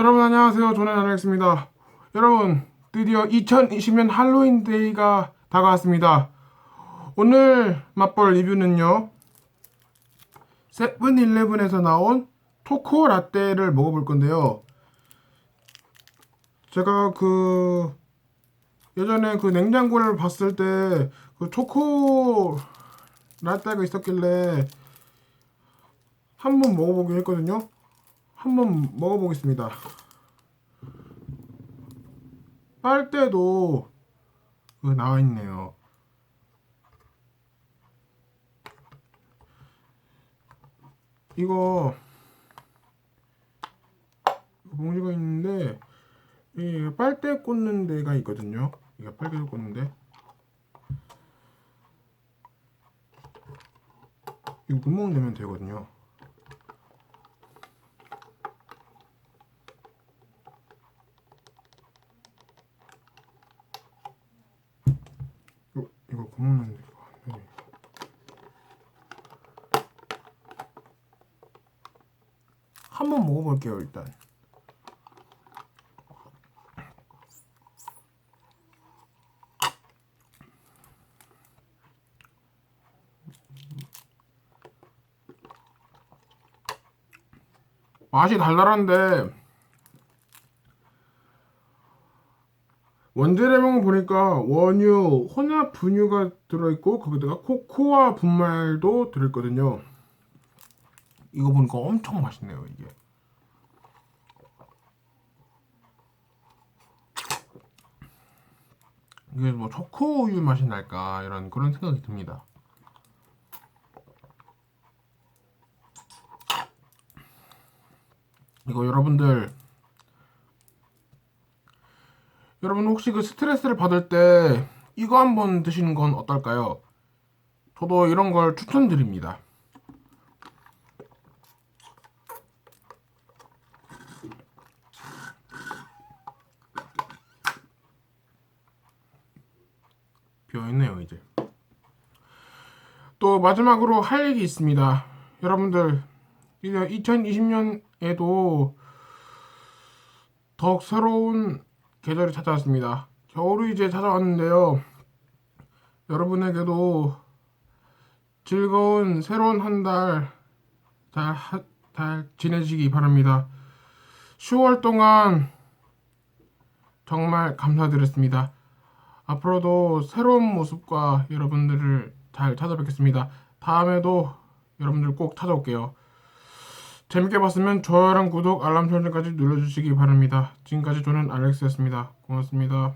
여러분 안녕하세요. 저는 알렉스입니다. 여러분 드디어 2020년 할로윈 데이가 다가왔습니다. 오늘 맛볼 리뷰는요. 세븐일레븐에서 나온 초코 라떼를 먹어볼 건데요. 제가 그 예전에 그 냉장고를 봤을 때 그 초코 라떼가 있었길래 한번 먹어보긴 했거든요. 한번 먹어보겠습니다. 빨대도 그 나와 있네요. 이거 봉지가 있는데 이 빨대 꽂는 데가 있거든요. 이게 빨대 꽂는데 이거 구멍 내면 되거든요. 이거, 이거 구멍 내는 데가 안 되네. 한번 먹어볼게요 일단. 맛이 달달한데 원재료명 보니까 원유, 혼합 분유가 들어있고 거기다가 코코아 분말도 들어있거든요. 이거 보니까 엄청 맛있네요 이게. 이게 뭐 초코 우유 맛이 날까 이런 그런 생각이 듭니다. 이거 여러분들 여러분 혹시 그 스트레스를 받을 때 이거 한번 드시는 건 어떨까요? 저도 이런 걸 추천드립니다. 비어있네요 이제. 또 마지막으로 할 얘기 있습니다. 여러분들 이제 2020년에도 더욱 새로운 계절이 찾아왔습니다. 겨울이 이제 찾아왔는데요. 여러분에게도 즐거운 새로운 한 달 잘, 잘 지내시기 바랍니다. 10월 동안 정말 감사드렸습니다. 앞으로도 새로운 모습과 여러분들을 잘 찾아뵙겠습니다. 다음에도 여러분들 꼭 찾아올게요. 재밌게 봤으면 좋아요랑 구독, 알람 설정까지 눌러주시기 바랍니다. 지금까지 저는 알렉스였습니다. 고맙습니다.